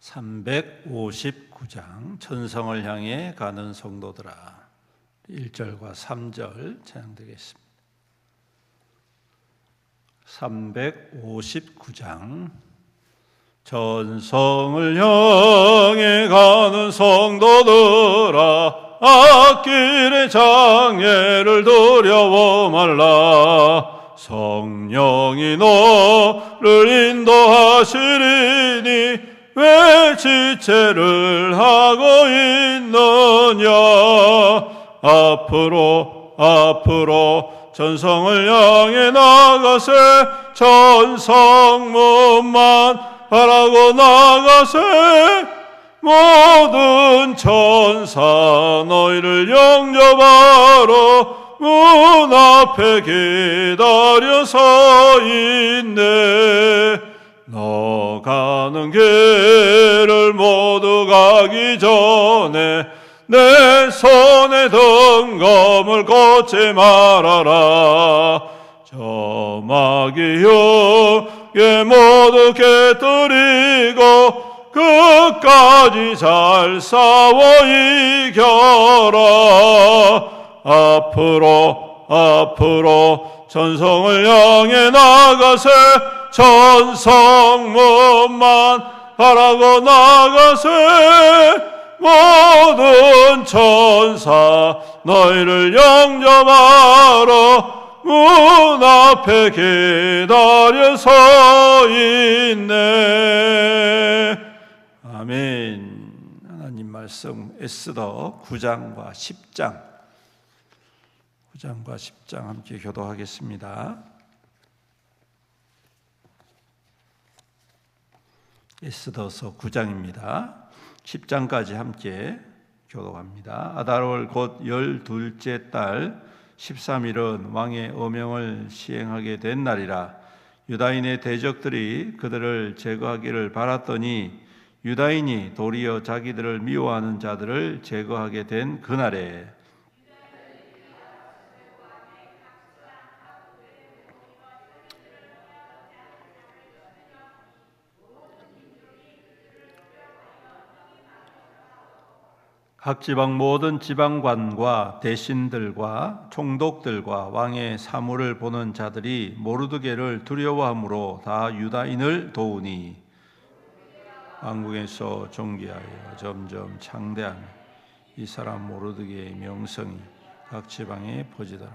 359장 천성을 향해 가는 성도들아 1절과 3절 찬양되겠습니다. 359장 전성을 향해 가는 성도들아 앞길의 장애를 두려워 말라 성령이 너를 인도하시리니 왜 지체를 하고 있느냐? 앞으로 앞으로 전성을 향해 나가세. 전성문만 바라고 나가세. 모든 천사 너희를 영접하러 문 앞에 기다려 서 있네 너 가는 길을 모두 가기 전에 내 손에 든 검을 꽂지 말아라. 저마기 흉에 모두 깨뜨리고 끝까지 잘 싸워 이겨라. 앞으로 앞으로 전성을 향해 나가세 천성문만 바라고 나가세 모든 천사 너희를 영접하러 문 앞에 기다려 서 있네. 아멘. 하나님 말씀 에스더 9장과 10장. 9장과 10장 함께 교도하겠습니다 에스더서 9장입니다. 10장까지 함께 교독합니다. 아달월 곧 열둘째 달 13일은 왕의 어명을 시행하게 된 날이라 유다인의 대적들이 그들을 제거하기를 바랐더니 유다인이 도리어 자기들을 미워하는 자들을 제거하게 된 그날에 각 지방 모든 지방관과 대신들과 총독들과 왕의 사물을 보는 자들이 모르드게를 두려워함으로 다 유다인을 도우니 왕궁에서 존귀하여 점점 창대하며 이 사람 모르드게의 명성이 각 지방에 퍼지더라.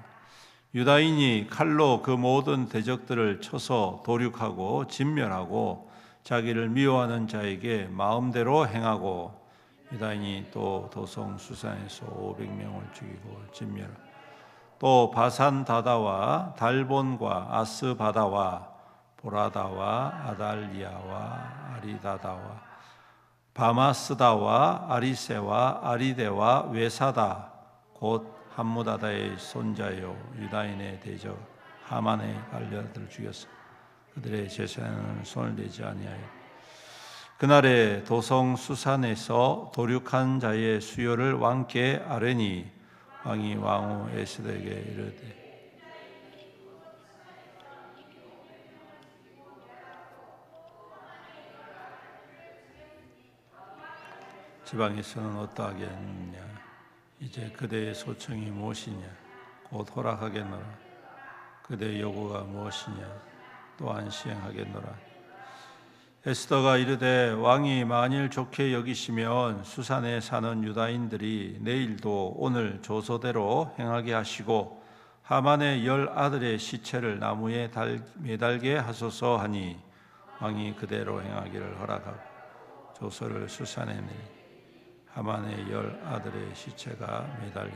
유다인이 칼로 그 모든 대적들을 쳐서 도륙하고 진멸하고 자기를 미워하는 자에게 마음대로 행하고 유다인이 또 도성 수산에서 500명을 죽이고 진멸. 또 바산 다다와 달본과 아스 바다와 보라다와 아달리아와 아리다다와 바마스다와 아리세와 아리데와 외사다 곧 함무다다의 손자요 유다인의 대적 하만의 관련들을 죽였어. 그들의 제사에는 손을 대지 아니하였다. 그날에 도성 수산에서 도륙한 자의 수요를 왕께 아뢰니 왕이 왕후 에스더에게 이르되 지방에서는 어떠하겠느냐? 이제 그대의 소청이 무엇이냐? 곧 허락하겠노라. 그대의 요구가 무엇이냐? 또한 시행하겠노라 에스더가 이르되 왕이 만일 좋게 여기시면 수산에 사는 유다인들이 내일도 오늘 조서대로 행하게 하시고 하만의 열 아들의 시체를 나무에 달, 매달게 하소서 하니 왕이 그대로 행하기를 허락하고 조서를 수산에 내 하만의 열 아들의 시체가 매달린.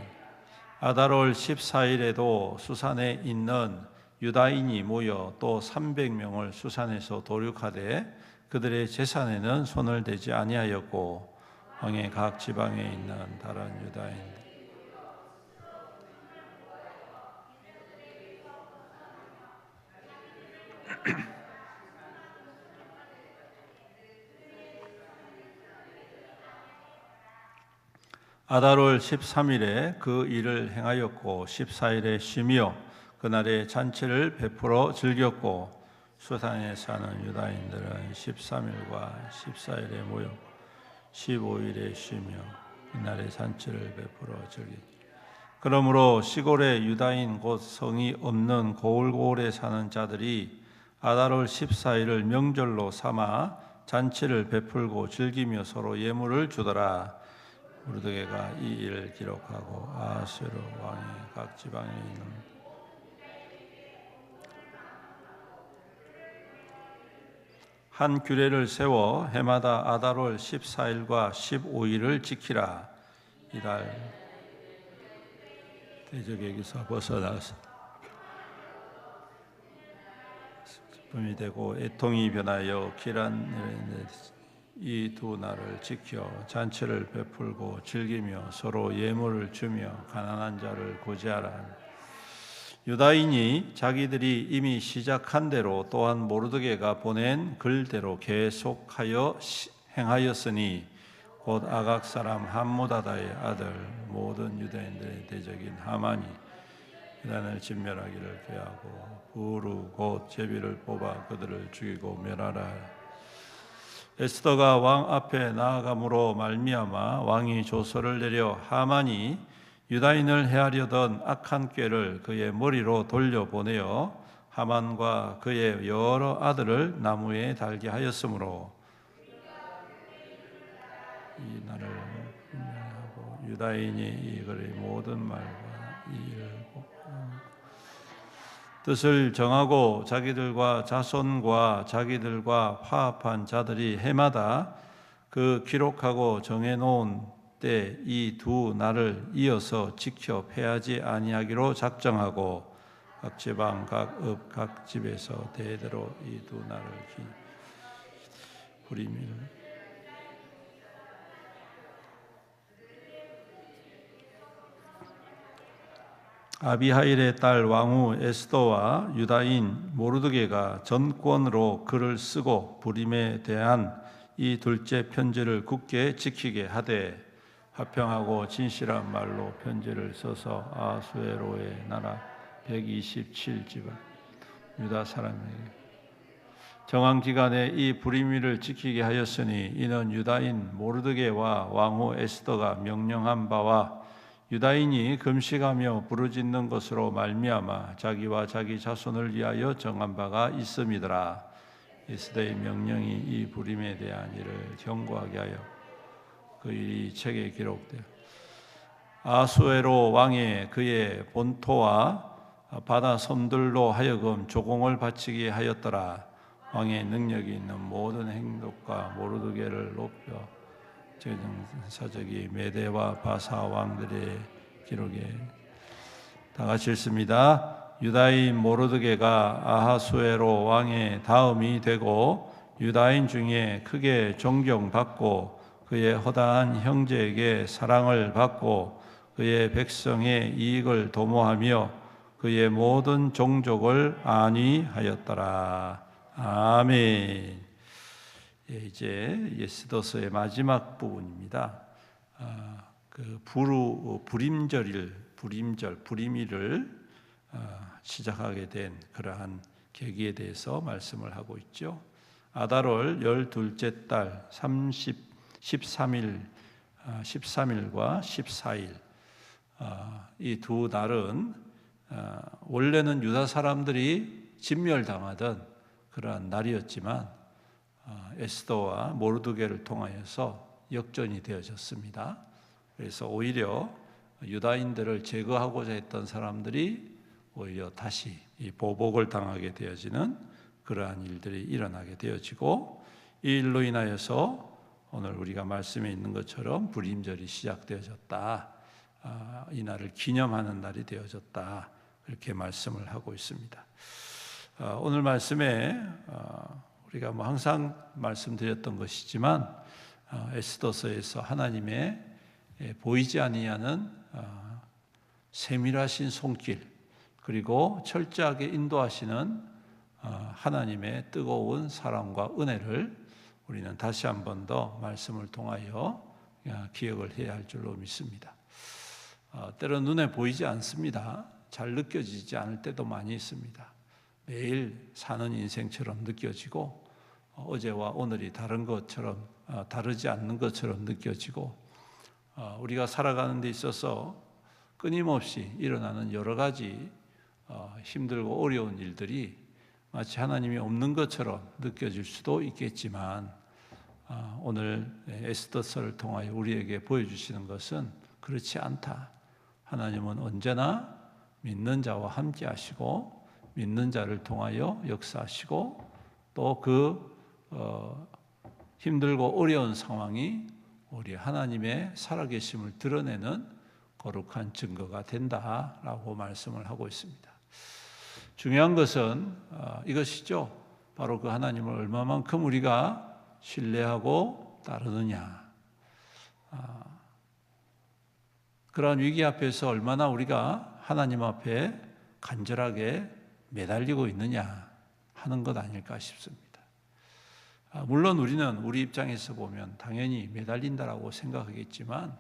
아달월 14일에도 수산에 있는 유다인이 모여 또 300명을 수산에서 도륙하되 그들의 재산에는 손을 대지 아니하였고 왕의 각 지방에 있는 다른 유다인들 아달월 13일에 그 일을 행하였고 14일에 쉬며 그날에 잔치를 베풀어 즐겼고 수산에 사는 유다인들은 13일과 14일에 모여 15일에 쉬며 이날에 잔치를 베풀어 즐겼다. 그러므로 시골의 유다인 곧 성이 없는 고을고을에 사는 자들이 아달월 14일을 명절로 삼아 잔치를 베풀고 즐기며 서로 예물을 주더라. 무르드게가 이 일을 기록하고 아수르 왕이 각 지방에 있는 한 규례를 세워 해마다 아달월 14일과 15일을 지키라. 이달 대적에게서 벗어나서 기쁨이 되고 애통이 변하여 기란 이두 날을 지켜 잔치를 베풀고 즐기며 서로 예물을 주며 가난한 자를 구제하라. 유다인이 자기들이 이미 시작한 대로 또한 모르드게가 보낸 글대로 계속하여 행하였으니 곧 아각 사람 함무다다의 아들 모든 유다인들의 대적인 하만이 이란을 진멸하기를 계하고 부르 곧 제비를 뽑아 그들을 죽이고 멸하라. 에스더가 왕 앞에 나아감으로 말미암아 왕이 조서를 내려 하만이 유다인을 해하려던 악한 꾀를 그의 머리로 돌려보내어 하만과 그의 여러 아들을 나무에 달게 하였으므로 이 날을 하고 유다인이 이 글의 모든 말과 이 일을 뜻을 정하고 자기들과 자손과 자기들과 화합한 자들이 해마다 그 기록하고 정해놓은 때 이 두 날을 이어서 지켜 패하지 아니하기로 작정하고 각 지방 각읍 각 집에서 대대로 이 두 날을 기 부리밀 아비하일의 딸 왕후 에스더와 유다인 모르드게가 전권으로 글을 쓰고 부림에 대한 이 둘째 편지를 굳게 지키게 하되 화평하고 진실한 말로 편지를 써서 아수에로의 나라 127집안 유다 사람에게 정한 기간에 이 불임위를 지키게 하였으니 이는 유다인 모르드게와 왕후 에스더가 명령한 바와 유다인이 금식하며 부르짖는 것으로 말미암아 자기와 자기 자손을 위하여 정한 바가 있음이더라. 에스더의 명령이 이 불임에 대한 일을 경고하게 하여 그 일이 책에 기록되어 아수에로 왕의 그의 본토와 바다 섬들로 하여금 조공을 바치게 하였더라. 왕의 능력이 있는 모든 행동과 모르드게를 높여 사적이 메대와 바사 왕들의 기록에 다 같이 읽습니다. 유다인 모르드게가 아하수에로 왕의 다음이 되고 유다인 중에 크게 존경받고 그의 허다한 형제에게 사랑을 받고 그의 백성의 이익을 도모하며 그의 모든 종족을 안위하였더라. 아멘. 예, 이제 예스더서의 마지막 부분입니다. 아, 그 부루 불임절일 불임절 불임일을 아, 시작하게 된 그러한 계기에 대해서 말씀을 하고 있죠. 아달월 열둘째 달 30. 13일, 13일과 아, 14일 아, 이두 날은 아, 원래는 유다 사람들이 진멸당하던 그러한 날이었지만 어, 에스더와 모르드게를 통하여서 역전이 되어졌습니다. 그래서 오히려 유다인들을 제거하고자 했던 사람들이 오히려 다시 이 보복을 당하게 되어지는 그러한 일들이 일어나게 되어지고 이 일로 인하여서 오늘 우리가 말씀에 있는 것처럼 불임절이 시작되어졌다. 아, 이 날을 기념하는 날이 되어졌다. 그렇게 말씀을 하고 있습니다. 아, 오늘 말씀에 아, 우리가 뭐 항상 말씀드렸던 것이지만 에스더서에서 하나님의 예, 보이지 아니하는 세밀하신 손길 그리고 철저하게 인도하시는 하나님의 뜨거운 사랑과 은혜를 우리는 다시 한 번 더 말씀을 통하여 기억을 해야 할 줄로 믿습니다. 어, 때로 눈에 보이지 않습니다. 잘 느껴지지 않을 때도 많이 있습니다. 매일 사는 인생처럼 느껴지고 어, 어제와 오늘이 다른 것처럼 어, 다르지 않는 것처럼 느껴지고 우리가 살아가는 데 있어서 끊임없이 일어나는 여러 가지 힘들고 어려운 일들이 마치 하나님이 없는 것처럼 느껴질 수도 있겠지만 오늘 에스더서를 통하여 우리에게 보여주시는 것은 그렇지 않다. 하나님은 언제나 믿는 자와 함께 하시고 믿는 자를 통하여 역사하시고 또그 어, 힘들고 어려운 상황이 우리 하나님의 살아계심을 드러내는 거룩한 증거가 된다라고 말씀을 하고 있습니다. 중요한 것은 어, 이것이죠. 바로 그 하나님을 얼마만큼 우리가 신뢰하고 따르느냐. 아, 그러한 위기 앞에서 얼마나 우리가 하나님 앞에 간절하게 매달리고 있느냐 하는 것 아닐까 싶습니다. 아, 물론 우리는 우리 입장에서 보면 당연히 매달린다라고 생각하겠지만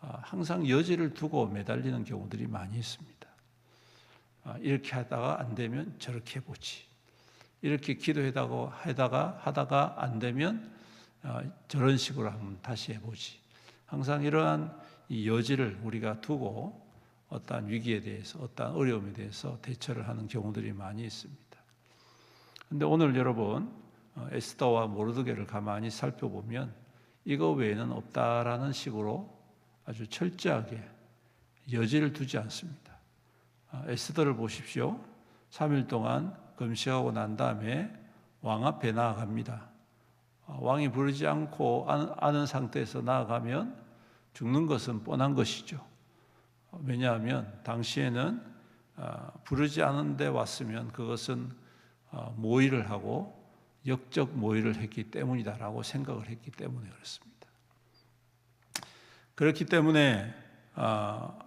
아, 항상 여지를 두고 매달리는 경우들이 많이 있습니다. 아, 이렇게 하다가 안 되면 저렇게 해보지. 이렇게 기도하다가 하다가 하다가 안 되면 저런 식으로 한번 다시 해보지. 항상 이러한 이 여지를 우리가 두고 어떠한 위기에 대해서 어떠한 어려움에 대해서 대처를 하는 경우들이 많이 있습니다. 근데 오늘 여러분 어, 에스더와 모르드게를 가만히 살펴보면 이거 외에는 없다라는 식으로 아주 철저하게 여지를 두지 않습니다. 어, 에스더를 보십시오. 3일 동안 금식하고 난 다음에 왕 앞에 나아갑니다. 어, 왕이 부르지 않고 아는 상태에서 나아가면 죽는 것은 뻔한 것이죠. 왜냐하면 당시에는 아, 부르지 않은데 왔으면 그것은 아, 모의를 하고 역적 모의를 했기 때문이다라고 생각을 했기 때문에 그렇습니다. 그렇기 때문에 아,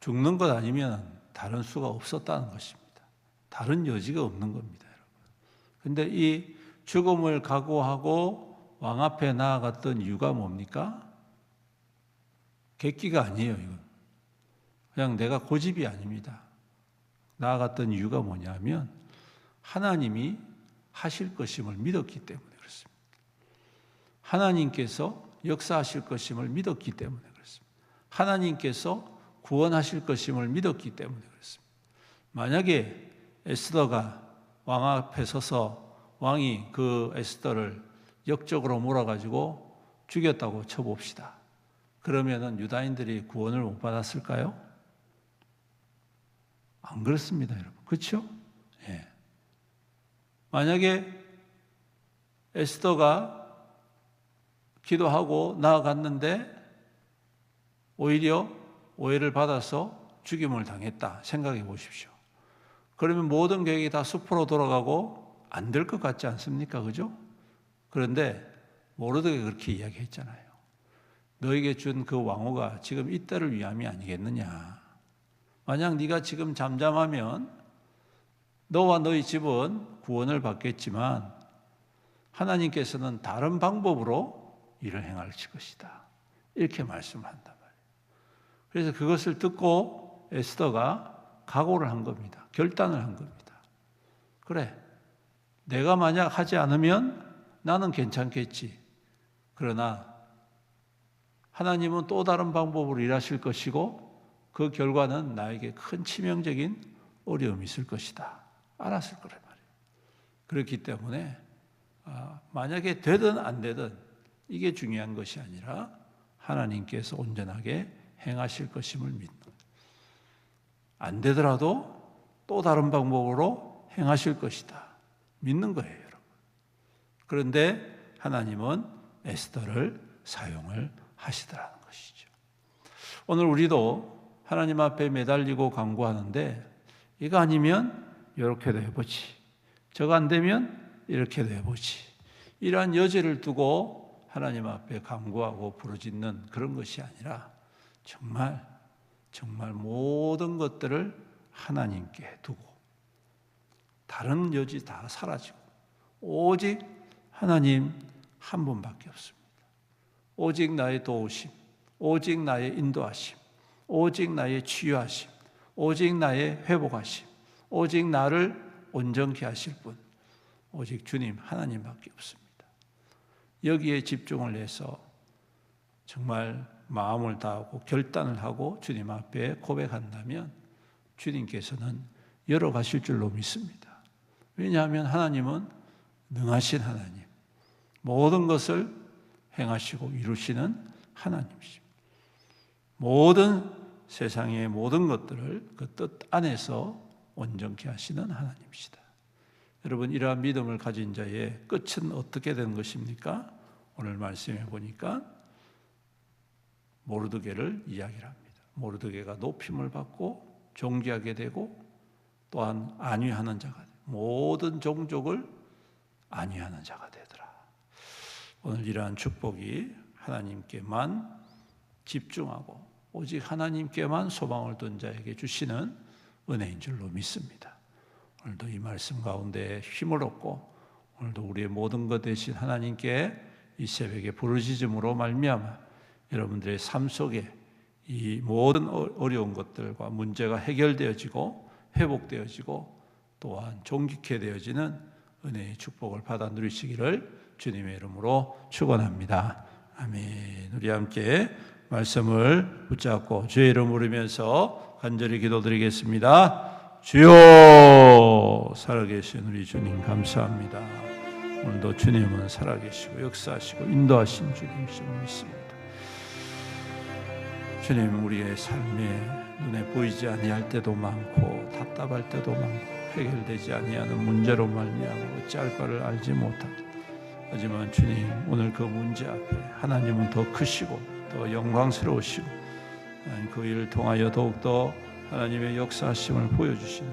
죽는 것 아니면 다른 수가 없었다는 것입니다. 다른 여지가 없는 겁니다, 여러분. 근데 이 죽음을 각오하고 왕 앞에 나아갔던 이유가 뭡니까? 객기가 아니에요, 이건. 그냥 내가 고집이 아닙니다. 나아갔던 이유가 뭐냐면 하나님이 하실 것임을 믿었기 때문에 그렇습니다. 하나님께서 역사하실 것임을 믿었기 때문에 그렇습니다. 하나님께서 구원하실 것임을 믿었기 때문에 그렇습니다. 만약에 에스더가 왕 앞에 서서 왕이 그 에스더를 역적으로 몰아가지고 죽였다고 쳐봅시다. 그러면은 유다인들이 구원을 못 받았을까요? 안 그렇습니다, 여러분. 그렇죠? 예. 만약에 에스더가 기도하고 나아갔는데 오히려 오해를 받아서 죽임을 당했다 생각해 보십시오. 그러면 모든 계획이 다 숲으로 돌아가고 안 될 것 같지 않습니까? 그죠? 그런데 모르드게 그렇게 이야기했잖아요. 너에게 준 그 왕호가 지금 이 때를 위함이 아니겠느냐. 만약 네가 지금 잠잠하면 너와 너희 집은 구원을 받겠지만 하나님께서는 다른 방법으로 일을 행할 것이다. 이렇게 말씀한단 말이에요. 그래서 그것을 듣고 에스더가 각오를 한 겁니다. 결단을 한 겁니다. 그래. 내가 만약 하지 않으면 나는 괜찮겠지. 그러나 하나님은 또 다른 방법으로 일하실 것이고 그 결과는 나에게 큰 치명적인 어려움이 있을 것이다. 알았을 거란 말이에요. 그렇기 때문에 아, 만약에 되든 안 되든 이게 중요한 것이 아니라 하나님께서 온전하게 행하실 것임을 믿는 안 되더라도 또 다른 방법으로 행하실 것이다. 믿는 거예요, 여러분. 그런데 하나님은 에스더를 사용을 하시더라는 것이죠. 오늘 우리도 하나님 앞에 매달리고 강구하는데 이거 아니면 이렇게도 해보지. 저거 안 되면 이렇게도 해보지. 이러한 여지를 두고 하나님 앞에 강구하고 부르짖는 그런 것이 아니라 정말 정말 모든 것들을 하나님께 두고 다른 여지 다 사라지고 오직 하나님 한 분밖에 없습니다. 오직 나의 도우심, 오직 나의 인도하심, 오직 나의 치유하심, 오직 나의 회복하심, 오직 나를 온전케 하실 분, 오직 주님 하나님밖에 없습니다. 여기에 집중을 해서 정말 마음을 다하고 결단을 하고 주님 앞에 고백한다면 주님께서는 열어가실 줄로 믿습니다. 왜냐하면 하나님은 능하신 하나님, 모든 것을 행하시고 이루시는 하나님이십니다. 모든 세상의 모든 것들을 그 뜻 안에서 온전케 하시는 하나님이시다. 여러분 이러한 믿음을 가진 자의 끝은 어떻게 되는 것입니까? 오늘 말씀해 보니까 모르드게를 이야기를 합니다. 모르드게가 높임을 받고 존귀하게 되고 또한 안위하는 자가 돼. 모든 종족을 안위하는 자가 되더라. 오늘 이러한 축복이 하나님께만 집중하고 오직 하나님께만 소망을 둔 자에게 주시는 은혜인 줄로 믿습니다. 오늘도 이 말씀 가운데 힘을 얻고 오늘도 우리의 모든 것 대신 하나님께 이 새벽에 부르짖음으로 말미암아 여러분들의 삶 속에 이 모든 어, 어려운 것들과 문제가 해결되어지고 회복되어지고 또한 종기케 되어지는 은혜의 축복을 받아 누리시기를 주님의 이름으로 축원합니다. 아멘. 우리 함께 말씀을 붙잡고 주의 이름 부르면서 간절히 기도드리겠습니다. 주여 살아계신 우리 주님 감사합니다. 오늘도 주님은 살아계시고 역사하시고 인도하신 주님이심을 믿습니다. 주님 우리의 삶에 눈에 보이지 아니할 때도 많고 답답할 때도 많고 해결되지 아니하는 문제로 말미암아 어찌할 바를 알지 못합니다. 하지만 주님 오늘 그 문제 앞에 하나님은 더 크시고 더 영광스러우시고 그 일을 통하여 더욱더 하나님의 역사심을 보여주시는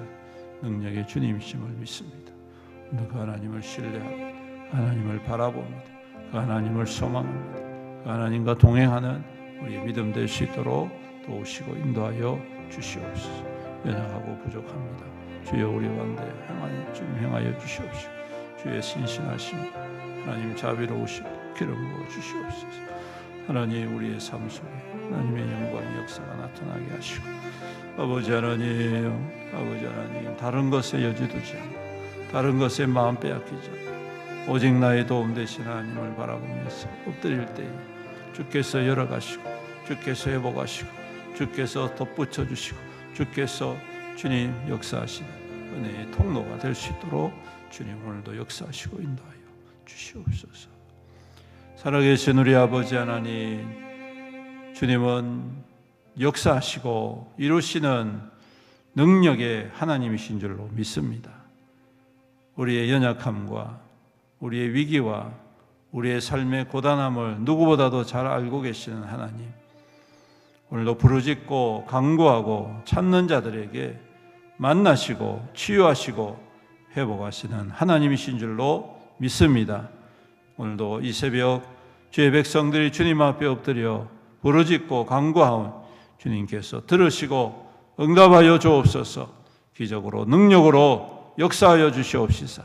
능력의 주님이심을 믿습니다. 그 하나님을 신뢰하고 하나님을 바라봅니다. 그 하나님을 소망합니다. 그 하나님과 동행하는 우리의 믿음 될 수 있도록 도우시고 인도하여 주시옵소서. 연약하고 부족합니다. 주여 우리 가운데 행하여 주님 행하여 주시옵시고 주의 신신하심 하나님 자비로우시고 기름 부어 주시옵소서. 하나님 우리의 삶 속에 하나님의 영광 역사가 나타나게 하시고 아버지 하나님 아버지 하나님 다른 것에 여지 두지 않고 다른 것에 마음 빼앗기지 않고 오직 나의 도움 되신 하나님을 바라보면서 엎드릴 때에 주께서 열어가시고 주께서 회복하시고 주께서 덧붙여 주시고 주께서 주님 역사하시는 은혜의 통로가 될 수 있도록 주님 오늘도 역사하시고 인도하여 주시옵소서. 살아계신 우리 아버지 하나님, 주님은 역사하시고 이루시는 능력의 하나님이신 줄로 믿습니다. 우리의 연약함과 우리의 위기와 우리의 삶의 고단함을 누구보다도 잘 알고 계시는 하나님. 오늘도 부르짖고 강구하고 찾는 자들에게 만나시고 치유하시고 회복하시는 하나님이신 줄로 믿습니다. 오늘도 이 새벽 주의 백성들이 주님 앞에 엎드려 부르짖고 간구하온 주님께서 들으시고 응답하여 주옵소서. 기적으로 능력으로 역사하여 주시옵시사.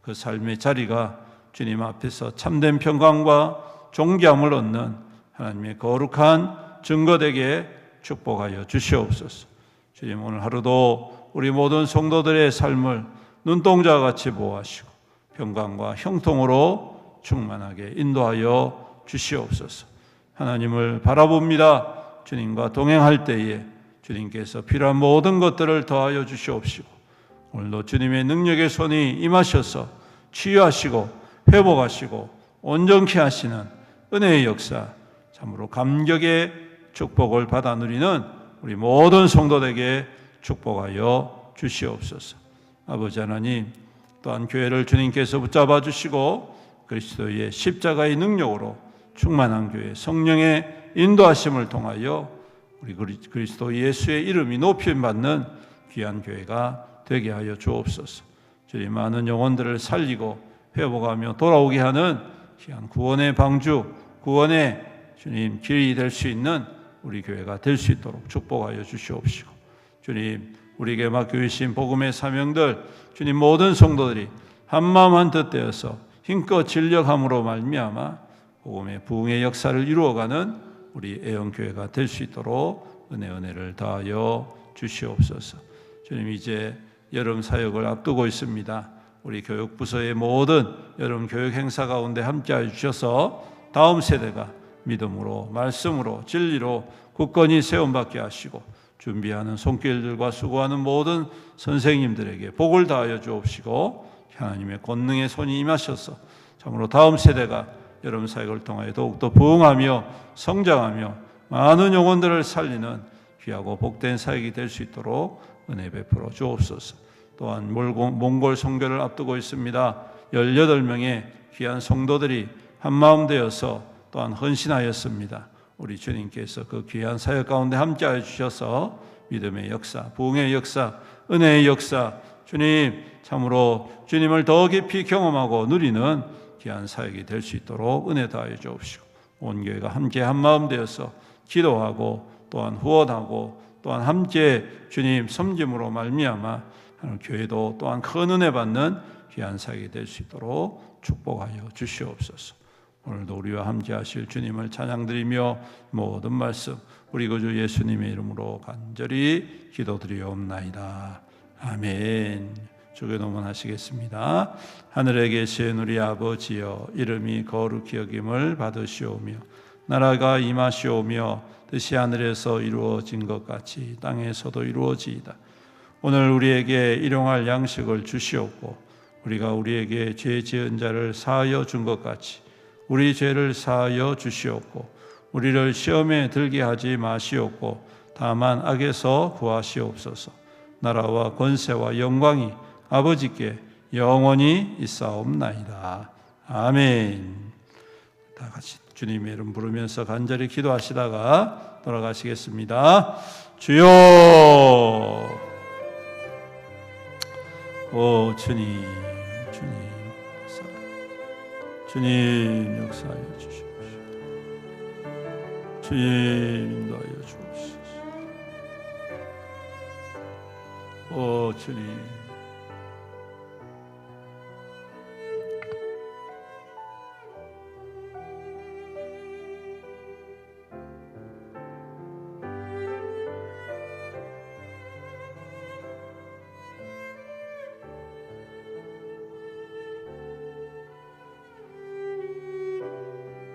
그 삶의 자리가 주님 앞에서 참된 평강과 존귀함을 얻는 하나님의 거룩한 증거되게 축복하여 주시옵소서. 주님 오늘 하루도 우리 모든 성도들의 삶을 눈동자 같이 보호하시고 평강과 형통으로 충만하게 인도하여 주시옵소서. 하나님을 바라봅니다. 주님과 동행할 때에 주님께서 필요한 모든 것들을 더하여 주시옵시고 오늘도 주님의 능력의 손이 임하셔서 치유하시고 회복하시고 온전케 하시는 은혜의 역사 참으로 감격의 축복을 받아 누리는 우리 모든 성도들에게 축복하여 주시옵소서. 아버지 하나님 또한 교회를 주님께서 붙잡아 주시고 그리스도의 십자가의 능력으로 충만한 교회 성령의 인도하심을 통하여 우리 그리스도 예수의 이름이 높임 받는 귀한 교회가 되게 하여 주옵소서. 주님 많은 영혼들을 살리고 회복하며 돌아오게 하는 귀한 구원의 방주, 구원의 주님 길이 될 수 있는 우리 교회가 될 수 있도록 축복하여 주시옵시고 주님 우리에게 맡겨주신 복음의 사명들 주님 모든 성도들이 한마음 한뜻 되어서 힘껏 진력함으로 말미암아 복음의 부흥의 역사를 이루어가는 우리 애영교회가 될 수 있도록 은혜 은혜를 다하여 주시옵소서. 주님 이제 여름 사역을 앞두고 있습니다. 우리 교육부서의 모든 여름 교육 행사 가운데 함께하여 주셔서 다음 세대가 믿음으로 말씀으로 진리로 굳건히 세움받게 하시고 준비하는 손길들과 수고하는 모든 선생님들에게 복을 다하여 주옵시고 하나님의 권능의 손이 임하셔서 참으로 다음 세대가 여러분 사역을 통하여 더욱더 부흥하며 성장하며 많은 영혼들을 살리는 귀하고 복된 사역이 될 수 있도록 은혜 베풀어 주옵소서. 또한 몽골 성교를 앞두고 있습니다. 18명의 귀한 성도들이 한마음 되어서 또한 헌신하였습니다. 우리 주님께서 그 귀한 사역 가운데 함께하여 주셔서 믿음의 역사, 부흥의 역사, 은혜의 역사, 주님 참으로 주님을 더 깊이 경험하고 누리는 귀한 사역이 될 수 있도록 은혜 다하여 주옵시고 온 교회가 함께 한 마음 되어서 기도하고 또한 후원하고 또한 함께 주님 섬김으로 말미암아 교회도 또한 큰 은혜 받는 귀한 사역이 될 수 있도록 축복하여 주시옵소서. 오늘도 우리와 함께 하실 주님을 찬양드리며 모든 말씀 우리 구주 예수님의 이름으로 간절히 기도드리옵나이다. 아멘. 주게 노문하시겠습니다. 하늘에 계신 우리 아버지여 이름이 거룩히 여김을 받으시오며 나라가 임하시오며 뜻이 하늘에서 이루어진 것 같이 땅에서도 이루어지이다. 오늘 우리에게 일용할 양식을 주시옵고 우리가 우리에게 죄 지은 자를 사하여 준 것 같이 우리 죄를 사하여 주시옵고 우리를 시험에 들게 하지 마시옵고 다만 악에서 구하시옵소서. 나라와 권세와 영광이 아버지께 영원히 있사옵나이다. 아멘. 다 같이 주님의 이름 부르면서 간절히 기도하시다가 돌아가시겠습니다. 주여! 오 주님, 주님. 주님 역사하여 주십시오. 주님 인도하여 주옵소서. 오 주님